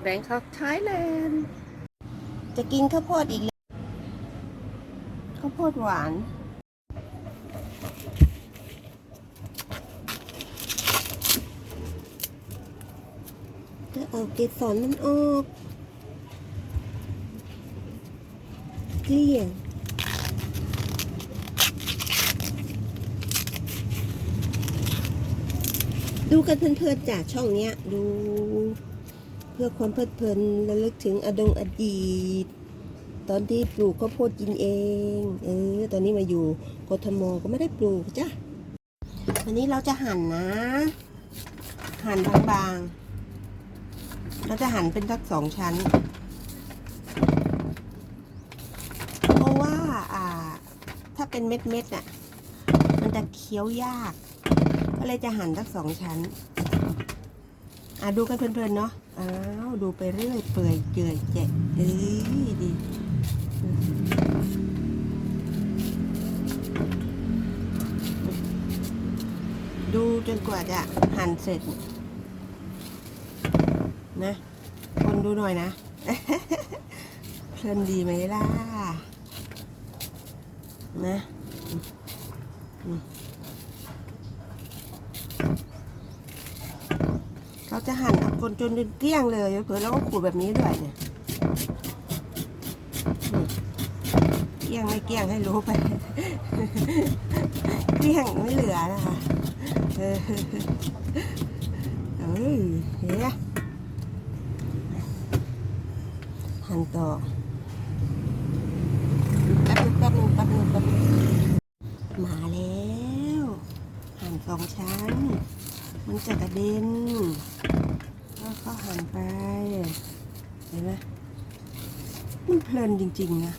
แบงคอกไทยแลนด์จะกินข้าวโพดอีกแล้วข้าวโพดหวานก็เอาเกสรมันออกเกลี้ยงดูกันเพลินๆจากช่องเนี้ยดู พื่อความเพลิดเพลินระลึกถึงอดงอดีต ตอนที่ปลูกข้าวโพดกินเอง เออ ตอนนี้มาอยู่กทมก็ไม่ได้ปลูกจ้ะวันนี้เราจะหั่นนะ หั่นบางๆเราจะหั่นเป็นทักสองชั้น เพราะว่าอ่า ถ้าเป็นเม็ดเม็ดๆน่ะ มันจะเคี้ยวยาก ก็เลยจะหั่นทักสองชั้น อะดูกันเพลินๆเนาะ อ้าวดูไปเรื่อยเปื่อยเจือยแจะเอ้ยดีดูจนกว่าจะหั่นเสร็จ นะ คนดูหน่อยนะ เพลินดีไหมล่ะ นะอืม เราจะหั่นเอาคนจนเกลี้ยงเลยเผื่อเราก็ขูดแบบนี้ด้วยเนี่ยเกลี้ยงไม่เกลี้ยงให้รู้ไป เกลี้ยงไม่เหลือนะคะ เออเอ้ยเฮ้ยหั่นต่อแป๊บนึงแป๊บนึงแป๊บนึงแป๊บนึงมาแล้ว หั่นสองชั้น มัน จะกระเด็นแล้วก็หั่นไป เห็นไหมมันเพลินจริง ๆ นะ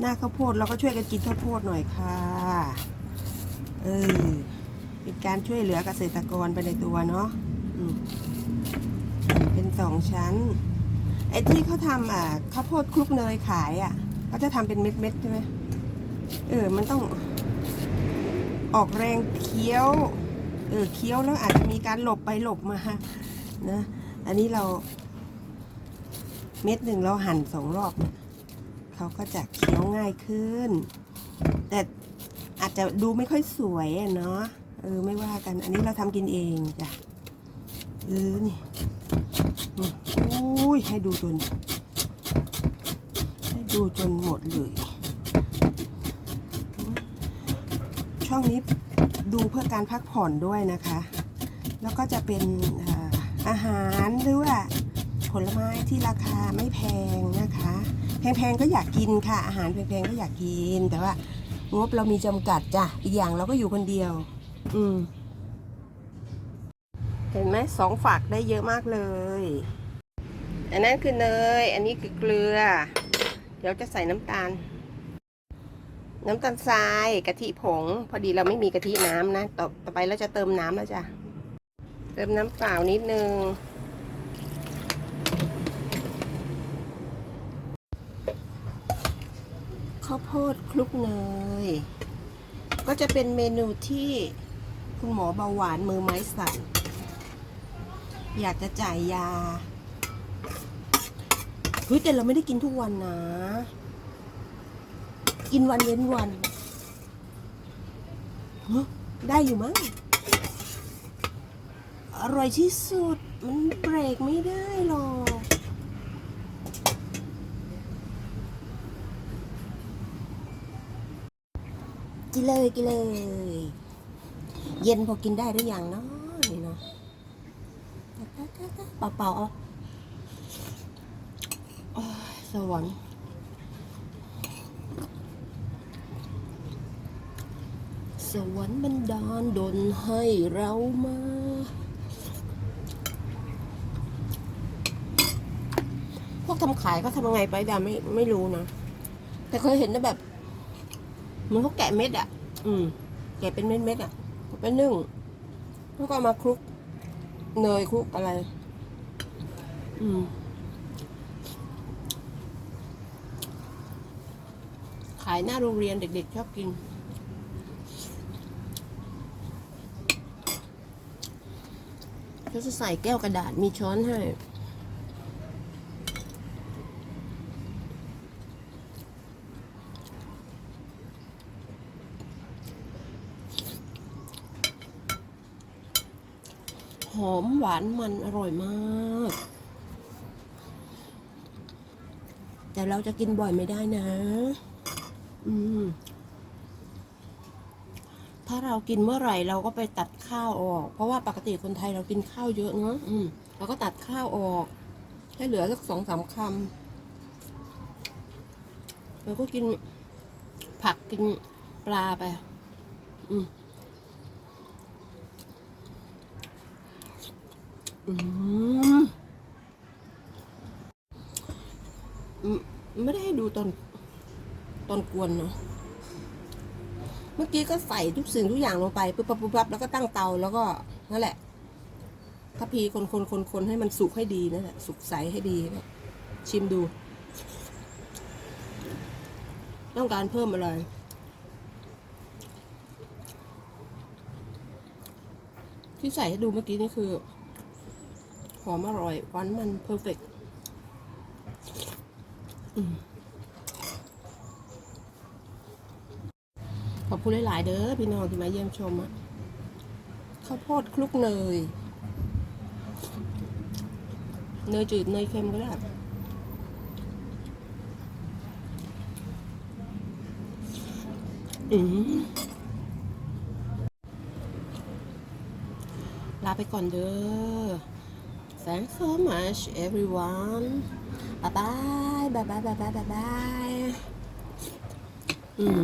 หน้าข้าวโพดเราก็ช่วยกันกินข้าวโพดหน่อยค่ะ เออ เป็นการช่วยเหลือเกษตรกรไปในตัวเนาะเป็นสองชั้น ไอ้ที่เขาทำอะข้าวโพดคลุกเนยขายอะเขาจะทำเป็นเม็ดๆใช่ไหม เออ มันต้องออกแรงเคี้ยว เออ เคี้ยวแล้วอาจจะมีการหลบไปหลบมา นะ อันนี้เราเม็ดหนึ่งเราหั่นสองรอบเขาก็จะเคี้ยวง่ายขึ้น แต่อาจจะดูไม่ค่อยสวยเนาะ เออ ไม่ว่ากัน อันนี้เราทำกินเองจ้ะ เออ นี่อุ้ย ให้ดูจน ให้ดูจนหมดเลย ช่องนี้ดูเพื่อการพักผ่อนด้วยนะคะ แล้วก็จะเป็นอาหารหรือว่าผลไม้ที่ราคาไม่แพงนะคะ แพงๆก็อยากกินค่ะ อาหารแพงๆก็อยากกิน แต่ว่างบเรามีจำกัดจ้ะอีกอย่างเราก็อยู่คนเดียว อืมเห็นไหมสองฝักได้เยอะมากเลย อันนั้นคือเนย อันนี้คือเกลือ เดี๋ยวจะใส่น้ำตาล น้ำตาลทรายกะทิผง พอดีเราไม่มีกะทิน้ำนะต่อต่อไปเราจะเติมน้ำแล้วจ้ะเติมน้ำเปล่านิดนึงข้าวโพดคลุกเนยก็จะเป็นเมนูที่คุณหมอเบาหวานมือไม้สั่นอยากจะจ่ายยาเฮ้ยแต่เราไม่ได้กินทุกวันนะ กินวันเว้นวันฮะได้อยู่มั้งอร่อยที่สุด มันเบรกไม่ได้หรอกกินเลยกินเลย เย็นพอกินได้หรือยังเนาะนี่เนาะเปล่าๆเอาโอ้ยสวรรค์ สวรรค์บันดาลดลให้เรามาพวกทำขายก็ทำยังไงไปดาไม่ไม่รู้นะ แต่เคยเห็นนะแบบ มันเขาแกะเม็ดอะอืม แกะเป็นเม็ดเม็ดๆอะไปนึ่งแล้วก็มาคลุก เนยคลุกอะไร อืม ขายหน้าโรงเรียนเด็กๆชอบกิน ก็จะใส่แก้วกระดาษมีช้อนให้หอมหวานมันอร่อยมาก แต่เราจะกินบ่อยไม่ได้นะ อืม ถ้าเรากินเมื่อไหร่เราก็ไปตัดข้าวออก เพราะว่าปกติคนไทยเรากินข้าวเยอะเนาะอืมเราก็ตัดข้าวออก ให้เหลือสักสองสามคำเราก็กินผักกินปลาไป อืมอืมไม่ได้ให้ดูตอนตอนกวนเนาะ มื่อกี้ก็ใส่ทุกสิ่งทุกอย่างลงไปปุ๊บปั๊บปุ๊บปั๊บแล้วก็ตั้งเตาแล้วก็นั่นแหละถ้าพีคนคนคนคนให้มันสุกให้ดีนั่นแหละสุกใสให้ดีนะชิมดู ต้องการเพิ่มอะไรที่ใส่ให้ดูเมื่อกี้นี่คือหอมอร่อยหวานมันเพอร์เฟกต์ ขอบคุณหลาย ๆ เด้อพี่น้องที่มาเยี่ยมชมอะข้าวโพดคลุกเนย เนยจืดเนยเค็มก็ได้ลาไปก่อนเด้อ thanks so much everyone bye bye bye bye bye bye bye อืม